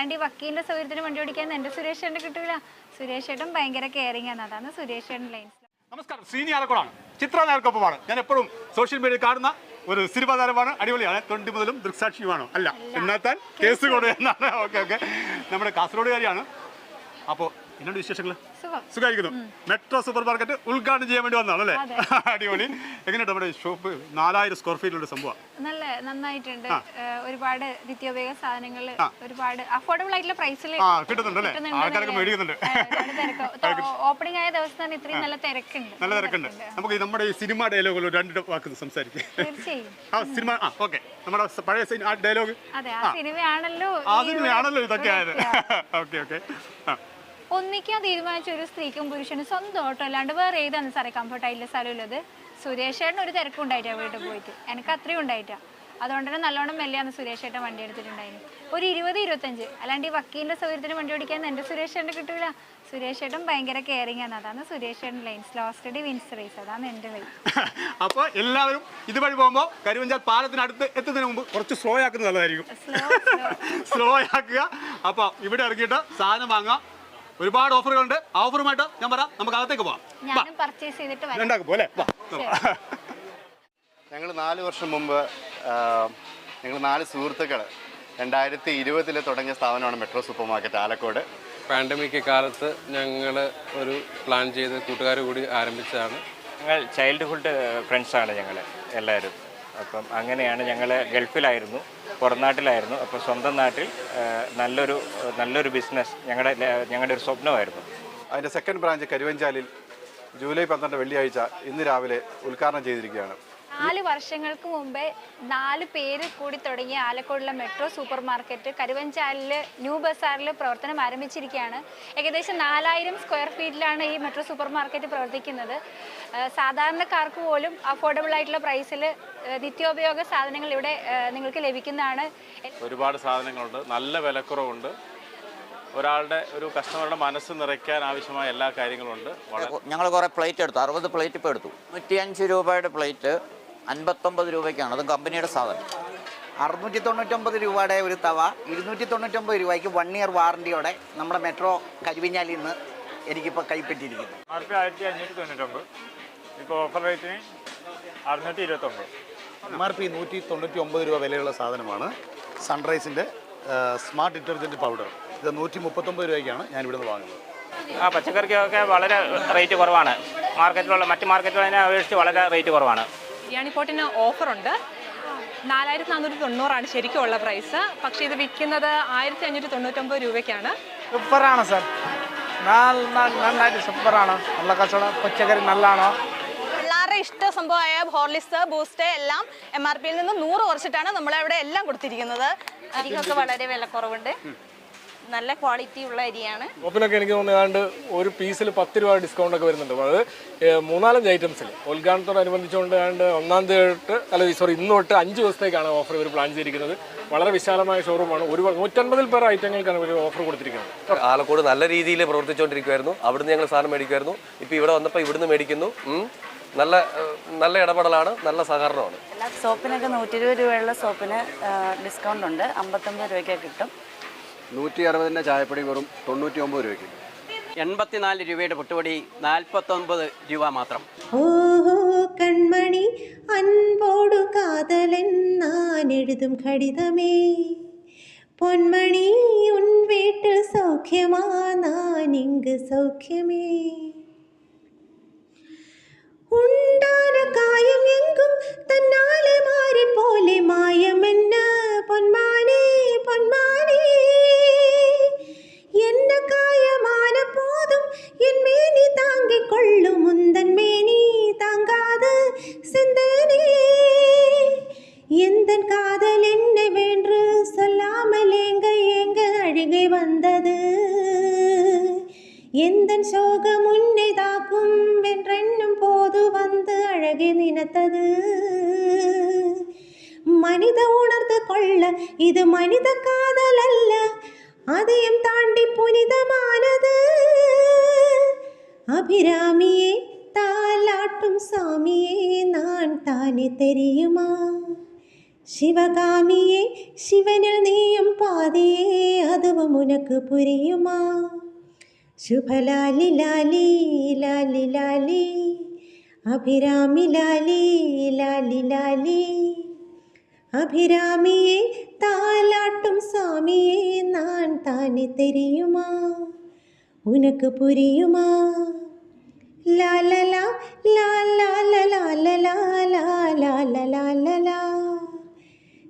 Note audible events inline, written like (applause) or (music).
അല്ലാണ്ട് ഈ വക്കീലിന്റെ സൗകര്യത്തിന് വണ്ടി ഓടിക്കാൻ എന്റെ സുരേഷ് ചേട്ടൻ കിട്ടൂല. സുരേഷ് ചേട്ടൻ ഭയങ്കര കെയറിംഗ് ആണ്. അതാണ് സുരേഷ് ചേട്ടൻ ലൈൻസ് നമസ്കാരം. ശ്രീനി ആലക്കോടാണ്. ചിത്ര നേർക്കൊപ്പമാണ് ഞാൻ എപ്പോഴും സോഷ്യൽ മീഡിയയിൽ കാണുന്ന ഒരു സിനിമാ താരമാണ്. അടിപൊളിയാണ്. തൊണ്ടി മുതലും ദൃക്സാക്ഷിയുമാണോ. അല്ല എന്നാത്താൻ കേസ് കൊടു എന്നാണ്. Okay okay. നമ്മുടെ കാസർഗോഡുകാരിയാണ്. അപ്പോൾ എന്നോട് വിശേഷങ്ങൾ സുഖം. സുഖമായിരിക്കുന്നു മെട്രോ സൂപ്പർ മാർക്കറ്റ് ഉദ്ഘാടനം ചെയ്യാൻ വേണ്ടി വന്നതാണ് അല്ലേ? അടിപൊളി. എങ്ങനെയുണ്ട് നമ്മുടെ ഷോപ്പ്? നാലായിരം സ്ക്വയർ ഫീറ്റിലുള്ള സംഭവം. നല്ല നന്നായിട്ടുണ്ട്. ഒരുപാട് നിത്യോപയോഗ സാധനങ്ങൾ ഒരുപാട് അഫോർഡബിൾ ആയിട്ടുള്ള പ്രൈസിൽ കിട്ടുന്നുണ്ട് അല്ലേ? ആൾക്കാരൊക്കെ മേടിക്കുന്നുണ്ട്. ഓപ്പണിംഗ് (laughs) ആയ ദിവസം തന്നെ ഇത്രയും നല്ല തിരക്കുണ്ട്. നല്ല തിരക്കുണ്ട്. നമുക്ക് നമ്മുടെ ഈ സിനിമ ഡയലോഗുകൾ രണ്ട് വാക്ക് സംസാരിക്കും. തീർച്ചയായും. ആ സിനിമ ആ ഓക്കെ നമ്മുടെ പഴയ ഡയലോഗ് അതെ ആ സിനിമയാണല്ലോ ആ സിനിമയാണല്ലോ ഇതൊക്കെ ആയത്. ഓക്കെ ഓക്കെ (laughs) ആ. ഒന്നിക്കാൻ തീരുമാനിച്ച ഒരു സ്ത്രീക്കും പുരുഷനും സ്വന്തം ഓട്ടോ അല്ലാണ്ട് വേറെ ഏതാണ് സാറേ കംഫർട്ട് ആയിട്ടുള്ള സ്ഥലമുള്ളത് സുരേഷ് ചേട്ടൻ ഒരു തിരക്കും ഉണ്ടായിട്ടാ വീട്ടിൽ പോയിട്ട്. എനിക്ക് അത്രയും ഉണ്ടായിട്ടാ. അതുകൊണ്ട് തന്നെ നല്ലോണം മെല്ലെയാണ് സുരേഷ് ചേട്ടൻ വണ്ടി എടുത്തിട്ടുണ്ടായിരുന്നു ഒരു ഇരുപത് ഇരുപത്തഞ്ച്. അല്ലാണ്ട് ഈ വക്കീലിന്റെ സൗകര്യത്തിന് വണ്ടി ഓടിക്കാൻ എന്റെ സുരേഷ് ചേട്ടൻ കിട്ടൂല. സുരേഷ് ചേട്ടൻ ഭയങ്കര കെയറിങ് ആണ്. അതാണ് സുരേഷ് ചേട്ടൻ ലൈൻസ് ലോസ്റ്റഡി വിൻസ് റേസ് അതാണ് എന്റെ ലൈൻ (laughs) അപ്പോൾ എല്ലാവരും ഇതുവഴി പോകുമ്പോൾ കരുവഞ്ചാൽ പാലത്തിനടുത്ത് എത്തുന്നതിന് മുമ്പ് കുറച്ച് സ്ലോ ആക്കുന്നത് നല്ലതായിരിക്കും. സ്ലോ (laughs) ആക്കുക. അപ്പോൾ ഇവിടെ ഇറങ്ങിയിട്ട് സാധനം വാങ്ങാം. ഒരുപാട് ഓഫറുകളുണ്ട്. ആ ഓഫറുമായിട്ട് ഞാൻ പറയാം നമുക്ക് അകത്തേക്ക് പോവാം. ഞാനും പർച്ചേസ് ചെയ്തിട്ട് വരാം. രണ്ടാക്കും പോലെ വാ. ഞങ്ങൾ നാല് വർഷം മുമ്പ് ഞങ്ങൾ നാല് സുഹൃത്തുക്കൾ രണ്ടായിരത്തി ഇരുപതിൽ തുടങ്ങിയ സ്ഥാപനമാണ് metro super market Alakode. Pandemic കാലത്ത് ഞങ്ങൾ ഒരു പ്ലാൻ ചെയ്ത് കൂട്ടുകാർ കൂടി ആരംഭിച്ചതാണ്. ഞങ്ങൾ ചൈൽഡ്ഹുഡ് ഫ്രണ്ട്സാണ് ഞങ്ങൾ എല്ലാവരും. അപ്പം അങ്ങനെയാണ് ഞങ്ങൾ ഗൾഫിലായിരുന്നു. പുറം നാട്ടിലായിരുന്നു അപ്പോൾ സ്വന്തം നാട്ടിൽ നല്ലൊരു നല്ലൊരു ബിസിനസ് ഞങ്ങളുടെ ഞങ്ങളുടെ ഒരു സ്വപ്നമായിരുന്നു. അതിന്റെ സെക്കൻഡ് ബ്രാഞ്ച് കരുവഞ്ചാലിൽ ജൂലൈ പന്ത്രണ്ട് വെള്ളിയാഴ്ച ഇന്ന് രാവിലെ ഉദ്ഘാടനം ചെയ്തിരിക്കുകയാണ്. നാല് വർഷങ്ങൾക്ക് മുമ്പേ നാല് പേര് കൂടി തുടങ്ങിയ ആലക്കോടുള്ള മെട്രോ സൂപ്പർ മാർക്കറ്റ് കരുവഞ്ചാലിൽ ന്യൂ ബസാറിൽ പ്രവർത്തനം ആരംഭിച്ചിരിക്കുകയാണ്. ഏകദേശം നാലായിരം സ്ക്വയർ ഫീറ്റിലാണ് ഈ മെട്രോ സൂപ്പർ മാർക്കറ്റ് പ്രവർത്തിക്കുന്നത് സാധാരണക്കാർക്ക് പോലും അഫോർഡബിൾ ആയിട്ടുള്ള പ്രൈസിൽ നിത്യോപയോഗ സാധനങ്ങൾ ഇവിടെ നിങ്ങൾക്ക് ലഭിക്കുന്നതാണ്. ഒരുപാട് സാധനങ്ങളുണ്ട്. നല്ല വിലക്കുറവുണ്ട്. ഒരാളുടെ ഒരു കസ്റ്റമറുടെ മനസ്സ് നിറയ്ക്കാൻ ആവശ്യമായ എല്ലാ കാര്യങ്ങളും ഉണ്ട്. ഞങ്ങൾ കുറേ പ്ലേറ്റ് എടുത്തു. അറുപത് പ്ലേറ്റ് ഇപ്പോൾ എടുത്തു. നൂറ്റിയഞ്ച് രൂപയുടെ പ്ലേറ്റ് അൻപത്തൊമ്പത് രൂപയ്ക്കാണ്. അതും കമ്പനിയുടെ സാധനം. അറുന്നൂറ്റി തൊണ്ണൂറ്റൊമ്പത് രൂപയുടെ ഒരു തവ ഇരുന്നൂറ്റി തൊണ്ണൂറ്റൊമ്പത് രൂപയ്ക്ക് വൺ ഇയർ വാറണ്ടിയോടെ നമ്മുടെ മെട്രോ കരുവിഞ്ഞാലിൽ നിന്ന് എനിക്കിപ്പോൾ കൈപ്പറ്റിയിരിക്കുന്നു. ആയിരത്തി അഞ്ഞൂറ്റി തൊണ്ണൂറ്റൊമ്പത് ഇപ്പോൾ ഓഫർ റേറ്റിന് അറുന്നൂറ്റി ഇരുപത്തൊമ്പത് എം ആർ പി നൂറ്റി തൊണ്ണൂറ്റി ഒമ്പത് രൂപ വിലയുള്ള സാധനമാണ്. സൺറൈസിന്റെ സ്മാർട്ട് ഡിറ്റർജന്റ് പൗഡർ ഇത് നൂറ്റി മുപ്പത്തൊമ്പത് രൂപയ്ക്കാണ് ഞാൻ ഇവിടുന്ന് വാങ്ങുന്നത്. ആ പച്ചക്കറിക്കൊക്കെ വളരെ റേറ്റ് കുറവാണ്. മാർക്കറ്റിലുള്ള മറ്റ് മാർക്കറ്റുകളതിനെ അപേക്ഷിച്ച് വളരെ റേറ്റ് കുറവാണ്. ബിരിയാണി പോട്ടിന് ഓഫറുണ്ട്. നാലായിരത്തി നാനൂറ്റി തൊണ്ണൂറാണ് ശരിക്കും ഉള്ള പ്രൈസ്. പക്ഷേ ഇത് വിൽക്കുന്നത് ആയിരത്തി അഞ്ഞൂറ്റി തൊണ്ണൂറ്റൊമ്പത് രൂപയ്ക്കാണ്. സൂപ്പറാണ് സാർ. നന്നായിട്ട് സൂപ്പറാണ്. നല്ല കച്ചവടം. പച്ചക്കറി നല്ലതാണോ. പിള്ളേരുടെ ഇഷ്ട സംഭവമായ ഹോർലിക്സ് ബൂസ്റ്റ് എല്ലാം എം ആർ പിയിൽ നിന്ന് നൂറ് കുറച്ചിട്ടാണ് നമ്മളിവിടെ എല്ലാം കൊടുത്തിരിക്കുന്നത്. അരികൊക്കെ വളരെ വിലക്കുറവുണ്ട്. നല്ല ക്വാളിറ്റി ഉള്ള അരിയാണ്. ഷോപ്പിനൊക്കെ എനിക്ക് തോന്നുന്നത് ഏതാണ്ട് ഒരു പീസിൽ പത്ത് രൂപ ഡിസ്കൗണ്ട് ഒക്കെ വരുന്നുണ്ട്. അത് മൂന്നാലഞ്ച് ഐറ്റംസിൽ ഉദ്ഘാടനത്തോടനുബന്ധിച്ചുകൊണ്ട് ഏതാണ്ട് ഒന്നാം തീയതി തൊട്ട് അല്ല സോറി ഇന്ന് തൊട്ട് അഞ്ച് ദിവസത്തേക്കാണ് ഓഫർ ഇവർ പ്ലാൻ ചെയ്തിരിക്കുന്നത്. വളരെ വിശാലമായ ഷോറൂമാണ് ഒരു നൂറ്റൻപതിൽ പേർ ഐറ്റങ്ങൾക്കാണ് ഇവർ ഓഫർ കൊടുത്തിരിക്കുന്നത്. ആലക്കോട് നല്ല രീതിയിൽ പ്രവർത്തിച്ചുകൊണ്ടിരിക്കുമായിരുന്നു അവിടുന്ന് ഞങ്ങൾ സാധനം മേടിക്കുമായിരുന്നു ഇപ്പോൾ ഇവിടെ വന്നപ്പോൾ ഇവിടുന്ന് മേടിക്കുന്നു. നല്ല നല്ല ഇടപെടലാണ്. നല്ല സഹകരണമാണ്. സോപ്പിനൊക്കെ നൂറ്റി ഇരുപത് രൂപയുള്ള സോപ്പിന് ഡിസ്കൗണ്ട് ഉണ്ട്. അമ്പത്തൊമ്പത് രൂപയ്ക്ക് കിട്ടും. നൂറ്റി അറുപതിന്റെ ചായപ്പൊടി വെറും തൊണ്ണൂറ്റി ഒമ്പത് രൂപയ്ക്ക്. എൺപത്തിനാല് രൂപയുടെ പൊട്ടുപൊടി നാൽപ്പത്തൊൻപത് രൂപ മാത്രം. ഓഹോ കൺമണി അൻപോടു കാതലൻ നാൻ എഴുതും ഘടിതമേ പൊന്മണി ഉൻ വീട്ടിൽ സൗഖ്യമാ ഞാൻ ഇങ്ക് സൗഖ്യമേ. ഉണ്ടാന കായം എങ്കും തന്നാ வந்தது. எந்த சோகம் உன்னை தாக்கும் வென்றென்னும் போது வந்து அழகே நினைத்தது. மனித உணர்ந்து கொள்ள இது மனித காதல் அல்ல அதையும் தாண்டி புனிதமானது. அபிராமியே தாலாட்டும் சாமியே நான் தானே தெரியுமா? ശിവകാമിയെ ശിവനിൽ നീയും പാതിയേ അതുവും ഉനക്ക് പുരിയുമാ. ശുഭലാലി ലാലി ലാലി ലാലി അഭിരാമി ലാലി ലാലി ലാലി. അഭിരാമിയെ താലാട്ടും സ്വാമിയെ നാൻ താനെ തെരിയുമാ. ഉനക്ക് പുരിയുമാ. ലാലല ലാലല